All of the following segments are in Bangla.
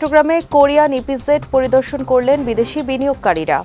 চট্টগ্রামে কোরিয়ান ইপিজেড পরিদর্শন করলেন বিদেশি বিনিয়োগকারীরা।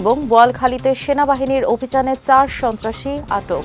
এবং বোয়ালখালীতে সেনাবাহিনীর অভিযানে চার সন্ত্রাসী আটক।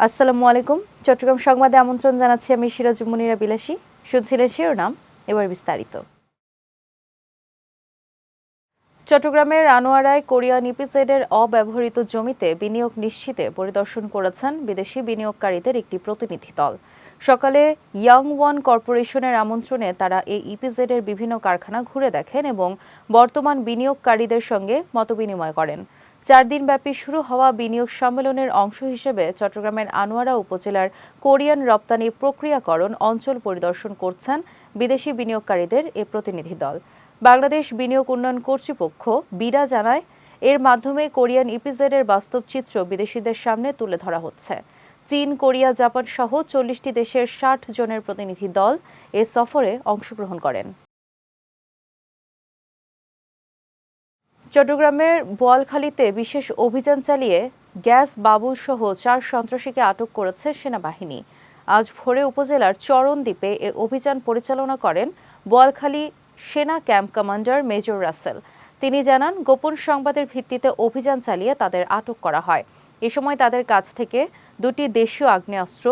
আসসালামু আলাইকুম। চট্টগ্রাম সংবাদে আমন্ত্রণ জানাচ্ছি আমি সিরাজ মুনিরা বিলাসী। শুনছিলেন শিরোনাম, এবার বিস্তারিত। চট্টগ্রামের আনোয়ারায় কোরিয়ান ইপিজেডের অব্যবহৃত জমিতে বিনিয়োগ নিশ্চিতে পরিদর্শন করেছেন বিদেশি বিনিয়োগকারীদের একটি প্রতিনিধি দল। সকালে ইয়াং ওয়ান কর্পোরেশনের আমন্ত্রণে তারা এই ইপিজেডের বিভিন্ন কারখানা ঘুরে দেখেন এবং বর্তমান বিনিয়োগকারীদের সঙ্গে মতবিনিময় করেন। চার দিনব্যাপী শুরু হওয়া বিনিয়োগ সম্মেলনের অংশ হিসেবে চট্টগ্রামের আনোয়ারা উপজেলার কোরিয়ান রপ্তানি প্রক্রিয়াকরণ অঞ্চল পরিদর্শন করছেন বিদেশি বিনিয়োগকারীদের এ প্রতিনিধি দল। বাংলাদেশ বিনিয়োগ উন্নয়ন কর্তৃপক্ষ বিরা জানায়, এর মাধ্যমে কোরিয়ান ইপিজেডের বাস্তব চিত্র বিদেশিদের সামনে তুলে ধরা হচ্ছে। চীন, কোরিয়া, জাপান সহ চল্লিশটি দেশের ষাট জনের প্রতিনিধি দল এ সফরে অংশগ্রহণ করেন। চট্টগ্রামের বোয়ালখালীতে বিশেষ অভিযান চালিয়ে গ্যাস বাবুল সহ চার সন্ত্রাসীকে আটক করেছে সেনাবাহিনী। আজ ভোরে উপজেলার চরণদ্বীপে এ অভিযান পরিচালনা করেন বোয়ালখালী সেনা ক্যাম্প কমান্ডার মেজর রাসেল। তিনি জানান, গোপন সংবাদের ভিত্তিতে অভিযান চালিয়ে তাদের আটক করা হয়। এ সময় তাদের কাছ থেকে দুটি দেশীয় আগ্নেয়াস্ত্র,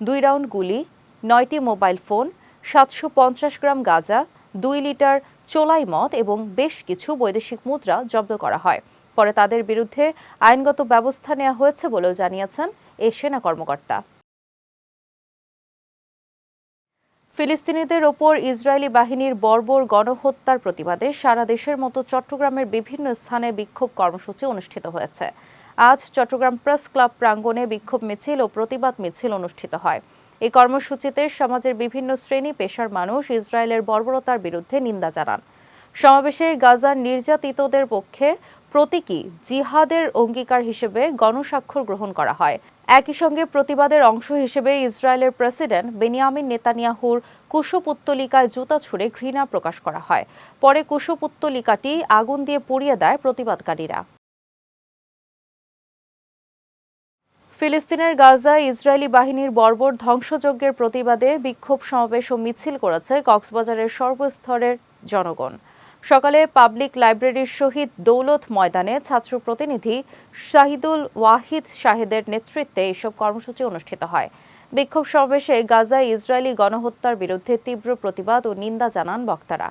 দুই রাউন্ড গুলি, নয়টি মোবাইল ফোন, সাতশো পঞ্চাশ গ্রাম গাঁজা, দুই লিটার চোলাই মদ এবং বেশ কিছু বৈদেশিক মুদ্রা জব্দ করা হয়। পরে তাদের বিরুদ্ধে আইনগত ব্যবস্থা নেওয়া হয়েছে বলেও জানিয়েছেন এ সেনা কর্মকর্তা। ফিলিস্তিনিদের ওপর ইসরায়েলি বাহিনীর বর্বর গণহত্যার প্রতিবাদে সারা দেশের মতো চট্টগ্রামের বিভিন্ন স্থানে বিক্ষোভ কর্মসূচি অনুষ্ঠিত হয়েছে। আজ চট্টগ্রাম প্রেস ক্লাব প্রাঙ্গণে বিক্ষোভ মিছিল ও প্রতিবাদ মিছিল অনুষ্ঠিত হয়। এই কর্মসূচিতে সমাজের বিভিন্ন শ্রেণি পেশার মানুষ ইসরায়েলের বর্বরতার বিরুদ্ধে নিন্দা জানান। সমাবেশে গাজার নির্যাতিতদের পক্ষে প্রতীকী জিহাদের অঙ্গীকার হিসেবে গণস্বাক্ষর গ্রহণ করা হয়। একই সঙ্গে প্রতিবাদের অংশ হিসেবে ইসরায়েলের প্রেসিডেন্ট বেনিয়ামিন নেতানিয়াহুর কুশপুত্তলিকায় জুতা ছুড়ে ঘৃণা প্রকাশ করা হয়। পরে কুশপুত্তলিকাটি আগুন দিয়ে পুড়িয়ে দেয় প্রতিবাদকারীরা। ফিলিস্তিনের গাজায় ইসরায়েলি বাহিনীর বর্বর ধ্বংসযজ্ঞের প্রতিবাদে বিক্ষোভ সমাবেশ ও মিছিল করেছে কক্সবাজারের সর্বস্তরের জনগণ। সকালে পাবলিক লাইব্রেরির শহীদ দৌলত ময়দানে ছাত্র প্রতিনিধি শাহিদুল ওয়াহিদ শাহেদের নেতৃত্বে এসব কর্মসূচি অনুষ্ঠিত হয়। বিক্ষোভ সমাবেশে গাজায় ইসরায়েলি গণহত্যার বিরুদ্ধে তীব্র প্রতিবাদ ও নিন্দা জানান বক্তারা।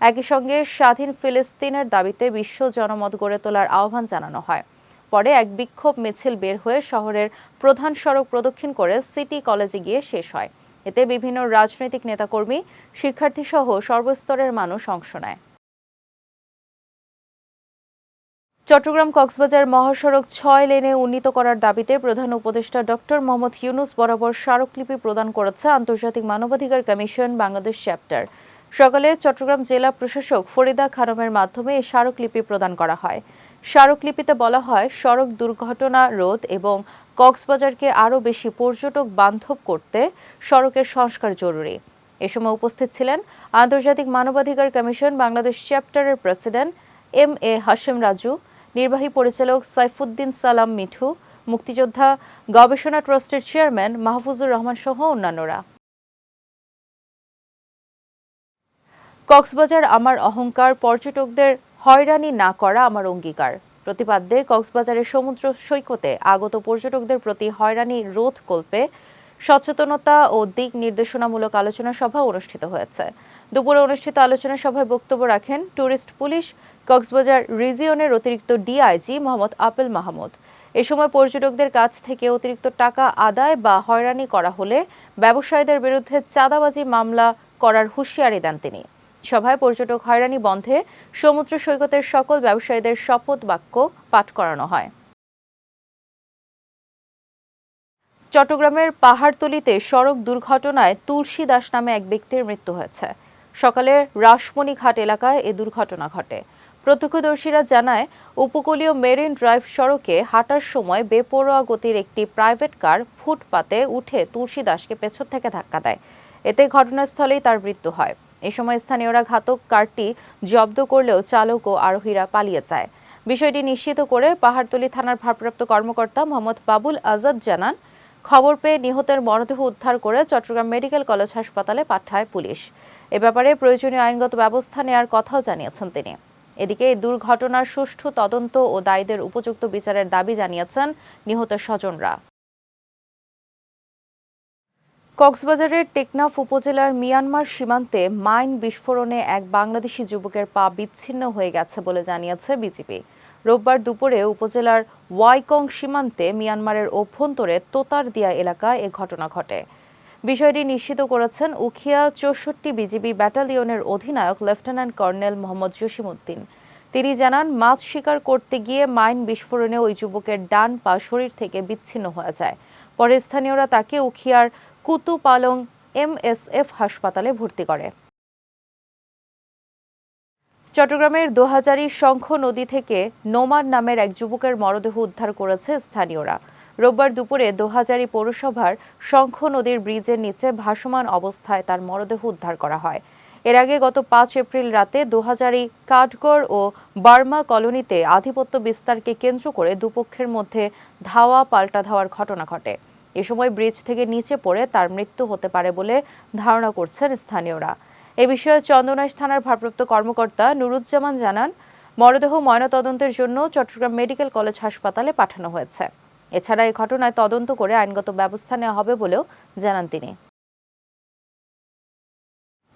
একই সঙ্গে স্বাধীন ফিলিস্তিনের দাবিতে বিশ্ব জনমত গড়ে তোলার আহ্বান জানানো হয়। পরে এক বিক্ষোভ মিছিল বের হয়ে শহরের প্রধান সড়ক প্রদক্ষিণ করে সিটি কলেজে গিয়ে শেষ হয়। এতে বিভিন্ন রাজনৈতিক নেতাকর্মী শিক্ষার্থী সহ সর্বস্তরের মানুষ অংশ নেয়। চট্টগ্রাম কক্সবাজার মহাসড়ক ছয় লেনে উন্নীত করার দাবিতে প্রধান উপদেষ্টা ডক্টর মোহাম্মদ ইউনুস বরাবর স্মারকলিপি প্রদান করেছে আন্তর্জাতিক মানবাধিকার কমিশন বাংলাদেশ চ্যাপ্টার। সকালে চট্টগ্রাম জেলা প্রশাসক ফরিদা খানমের মাধ্যমে এই স্মারকলিপি প্রদান করা হয়। স্মারকলিপিতে বলা হয়, সড়ক দুর্ঘটনা রোধ এবং কক্সবাজারকে আরও বেশি পর্যটক বান্ধব করতে সড়কের সংস্কার জরুরি। এ সময় উপস্থিত ছিলেন আন্তর্জাতিক মানবাধিকার কমিশন বাংলাদেশ চ্যাপ্টারের president M A Hashem Raju নির্বাহী পরিচালক সাইফুদ্দিন সালাম মিঠু, মুক্তিযোদ্ধা গবেষণা ট্রাস্টের চেয়ারম্যান মাহফুজুর রহমান সহ অন্যান্যরা। কক্সবাজার আমার অহংকার, পর্যটকদের হয়রানি না করা আমার অঙ্গীকার। প্রতিপাদ্যে কক্সবাজারের সমুদ্র সৈকতে আগত পর্যটকদের প্রতি হয়রানি রোধ কল্পে সচেতনতা ও দিক নির্দেশনামূলক আলোচনা সভা অনুষ্ঠিত হয়েছে। দুপুরে অনুষ্ঠিত আলোচনা সভায় বক্তব্য রাখেন ট্যুরিস্ট পুলিশ, কক্সবাজার রিজিয়নের অতিরিক্ত ডিআইজি মোহাম্মদ আপেল মাহমুদ। এ সময় পর্যটকদের কাছ থেকে অতিরিক্ত টাকা আদায় বা হয়রানি করা হলে ব্যবসায়ীদের বিরুদ্ধে চাঁদাবাজি মামলা করার হুঁশিয়ারি দেন তিনি। সভায় পর্যটক হয়রানি বন্ধে সমুদ্র সৈকতের সকল ব্যবসায়ীদের শপথ বাক্য পাঠ করানো হয়। চট্টগ্রামের পাহাড়তলিতে সড়ক দুর্ঘটনায় তুলসী দাস নামে এক ব্যক্তির মৃত্যু হয়েছে। সকালে রাসমণি ঘাট এলাকায় এ দুর্ঘটনা ঘটে। প্রত্যক্ষদর্শীরা জানায়, উপকূলীয় মেরিন ড্রাইভ সড়কে হাঁটার সময় বেপরোয়া গতির একটি প্রাইভেট কার ফুটপাতে উঠে তুলসী দাসকে পেছন থেকে ধাক্কা দেয়। এতে ঘটনাস্থলেই তার মৃত্যু হয়। এ সময় স্থানীয়রা ঘাতক কারটি জব্দ করলেও চালক ও আরোহীরা পালিয়ে যায়। বিষয়টি নিশ্চিত করে পাহাড়তলী থানার ভারপ্রাপ্ত কর্মকর্তা মোহাম্মদ বাবুল আজাদ জানান, খবর পেয়ে নিহতের মরদেহ উদ্ধার করে চট্টগ্রাম মেডিকেল কলেজ হাসপাতালে পাঠায় পুলিশ। এ ব্যাপারে প্রয়োজনীয় আইনগত ব্যবস্থা নেওয়ার কথাও জানিয়েছেন তিনি। এদিকে এই দুর্ঘটনার সুষ্ঠু তদন্ত ও দায়ীদের উপযুক্ত বিচারের দাবি জানিয়েছেন নিহতের স্বজনরা। কক্সবাজারের টেকনাফ উপজেলার মিয়ানমার সীমান্তে মাইন বিস্ফোরণে এক বাংলাদেশি যুবকের পা বিচ্ছিন্ন হয়ে গেছে বলে জানিয়েছে বিজিবি। রোববার দুপুরে উপজেলার ওয়াইকং সীমান্তে মিয়ানমারের অভ্যন্তরে তোতারদিয়া এলাকায় এ ঘটনা ঘটে। বিষয়টি নিশ্চিত করেছেন উখিয়া চৌষট্টি বিজিবি ব্যাটালিয়নের অধিনায়ক লেফটেন্যান্ট কর্নেল মোহাম্মদ জসিমউদ্দিন। তিনি জানান, মাছ শিকার করতে গিয়ে মাইন বিস্ফোরণে ওই যুবকের ডান পা শরীর থেকে বিচ্ছিন্ন হয়ে যায়। পরে স্থানীয়রা তাকে উখিয়ার কুতুপালং এমএসএফ হাসপাতালে ভর্তি করে। চট্টগ্রামের দোহাজারি শঙ্খ নদী থেকে নোমান নামের এক যুবকের মরদেহ উদ্ধার করেছে স্থানীয়রা। রোববার দুপুরে দোহাজারি পৌরসভার শঙ্খ নদীর ব্রিজের নিচে ভাসমান অবস্থায় তার মরদেহ উদ্ধার করা হয়। এর আগে গত পাঁচ এপ্রিল রাতে দোহাজারি, কাঠগড় ও বার্মা কলোনিতে আধিপত্য বিস্তারকে কেন্দ্র করে দুপক্ষের মধ্যে ধাওয়া পাল্টা ধাওয়ার ঘটনা ঘটে। এ সময় ব্রিজ থেকে নিচে পড়ে তার মৃত্যু হতে পারে বলে ধারণা করছেন স্থানীয়রা। এ বিষয়ে চন্দনাইশ থানার ভারপ্রাপ্ত কর্মকর্তা নুরুজ্জামান জানান, মরদেহ ময়নাতদন্তের জন্য চট্টগ্রাম মেডিকেল কলেজ হাসপাতালে পাঠানো হয়েছে। এছাড়া এই ঘটনায় তদন্ত করে আইনগত ব্যবস্থা নেওয়া হবে বলেও জানান তিনি।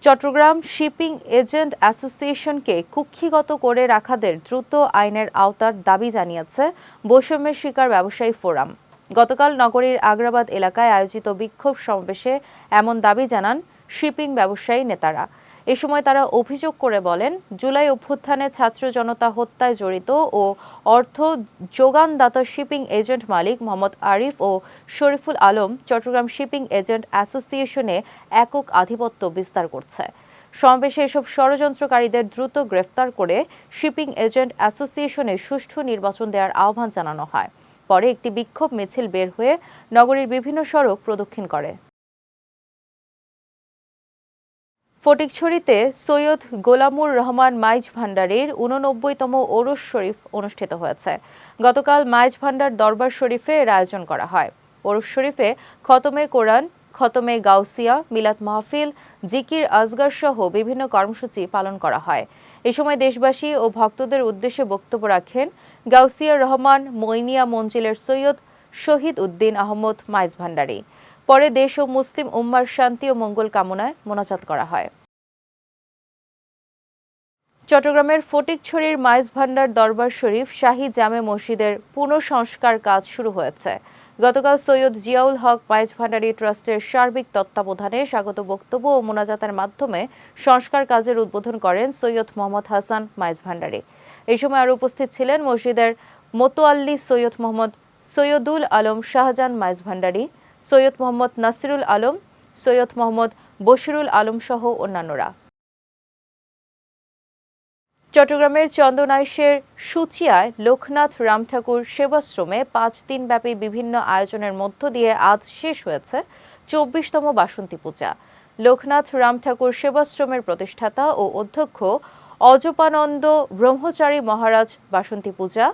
চট্টগ্রাম শিপিং এজেন্ট অ্যাসোসিয়েশনকে কুক্ষিগত করে রাখাদের দ্রুত আইনের আওতার দাবি জানিয়েছে বৈষম্যের শিকার ব্যবসায়ী ফোরাম। গতকাল নগরীর আগ্রাবাদ এলাকায় আয়োজিত বিক্ষোভ সমাবেশে এমন দাবি জানান শিপিং ব্যবসায়ী নেতারা। এ সময় তারা অভিযোগ করে বলেন, জুলাই অভ্যুত্থানে ছাত্র জনতা হত্যায় জড়িত ও অর্থ যোগানদাতা শিপিং এজেন্ট মালিক মোহাম্মদ আরিফ ও শরীফুল আলম চট্টগ্রাম শিপিং এজেন্ট অ্যাসোসিয়েশনে একক আধিপত্য বিস্তার করছে। সমাবেশে এসব ষড়যন্ত্রকারীদের দ্রুত গ্রেফতার করে শিপিং এজেন্ট অ্যাসোসিয়েশনে সুষ্ঠু নির্বাচন দেওয়ার আহ্বান জানানো হয়। পরে একটি বিক্ষোভ মিছিল বের হয়ে নগরীর বিভিন্ন সড়ক প্রদক্ষিণ করে। ফটিকছড়িতে সৈয়দ গোলামুর রহমান মাইজ ভান্ডারের উননব্বইতম ওরস শরীফ অনুষ্ঠিত হয়েছে। গতকাল মাইজ ভান্ডার দরবার শরীফে এর আয়োজন করা হয়। ওরস শরীফে খতমে কোরআন, খতমে গাউসিয়া, মিলাদ মাহফিল, জিকির, আজগার সহ বিভিন্ন কর্মসূচি পালন করা হয়। এ সময় দেশবাসী ও ভক্তদের উদ্দেশ্যে বক্তব্য রাখেন গাউসিয়া রহমান মইনিয়া মঞ্জিলের সৈয়দ শহীদ উদ্দিন আহমদ মাইজ ভান্ডারী পরে দেশ ও মুসলিম উম্মার শান্তি ও মঙ্গল কামনায় মোনাজাত করা হয়। চট্টগ্রামের ফটিকছড়ির মাইজ ভান্ডার দরবার শরীফ শাহী জামে মসজিদের পুনঃসংস্কার কাজ শুরু হয়েছে। গতকাল সৈয়দ জিয়াউল হক মাইজ ভান্ডারি ট্রাস্টের সার্বিক তত্ত্বাবধানে স্বাগত বক্তব্য ও মোনাজাতের মাধ্যমে সংস্কার কাজের উদ্বোধন করেন সৈয়দ মোহাম্মদ হাসান মাইজ ভান্ডারি। এই সময় আরও উপস্থিত ছিলেন মসজিদের মোতোয়াল্লি সৈয়দ মোহাম্মদ সৈয়দুল আলম শাহজাহান মাইজ ভান্ডারি সৈয়দ মোহাম্মদ নাসিরুল আলম, সৈয়দ মোহাম্মদ বশিরুল আলম সহ অন্যান্যরা। চট্টগ্রামের চন্দনাইশের সুচিয়ায় লোকনাথ রামঠাকুর সেবাশ্রমে পাঁচ দিনব্যাপী বিভিন্ন আয়োজনের মধ্য দিয়ে আজ শেষ হয়েছে চব্বিশতম বাসন্তী পূজা। লোকনাথ রামঠাকুর সেবাশ্রমের প্রতিষ্ঠাতা ও অধ্যক্ষ অজপানন্দ ব্রহ্মচারী মহারাজ বাসন্তী পূজা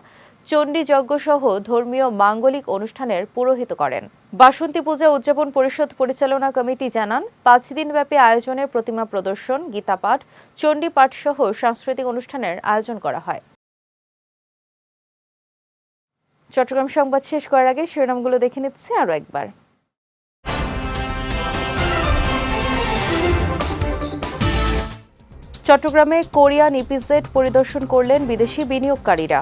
চণ্ডী যজ্ঞ সহ ধর্মীয় মাঙ্গলিক অনুষ্ঠানের পুরোহিত করেন। বাসন্তী পূজা উদযাপন পরিষদ পরিচালনা কমিটি জানান, পাঁচ দিনব্যাপী আয়োজনে প্রতিমা প্রদর্শন, গীতাপাঠ, চণ্ডী পাঠ সহ সাংস্কৃতিক অনুষ্ঠানের আয়োজন করা হয়। চট্টগ্রাম সংবাদ শেষ করার আগে শিরোনামগুলো দেখে নিচ্ছে আরও একবার। চট্টগ্রামে কোরিয়ান ইপিজেড পরিদর্শন করলেন বিদেশি বিনিয়োগকারীরা।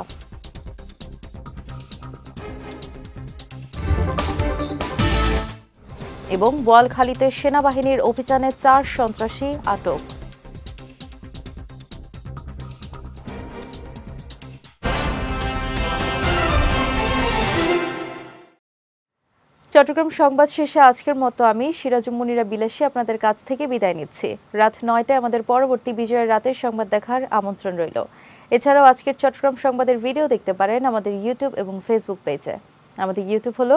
এবং বোয়ালখালীতে সেনাবাহিনীর অভিযানে চার সন্ত্রাসী আটক। চট্টগ্রাম সংবাদ শেষে আজকের মতো আমি সিরাজুমুনিরা বিলাসী আপনাদের কাছ থেকে বিদায় নিচ্ছি। রাত নয়টায় আমাদের পরবর্তী বিজয়ের রাতের সংবাদ দেখার আমন্ত্রণ রইল। এছাড়াও আজকের চট্টগ্রাম সংবাদের ভিডিও দেখতে পারেন আমাদের ইউটিউব এবং ফেসবুক পেজে আমাদের ইউটিউব হলো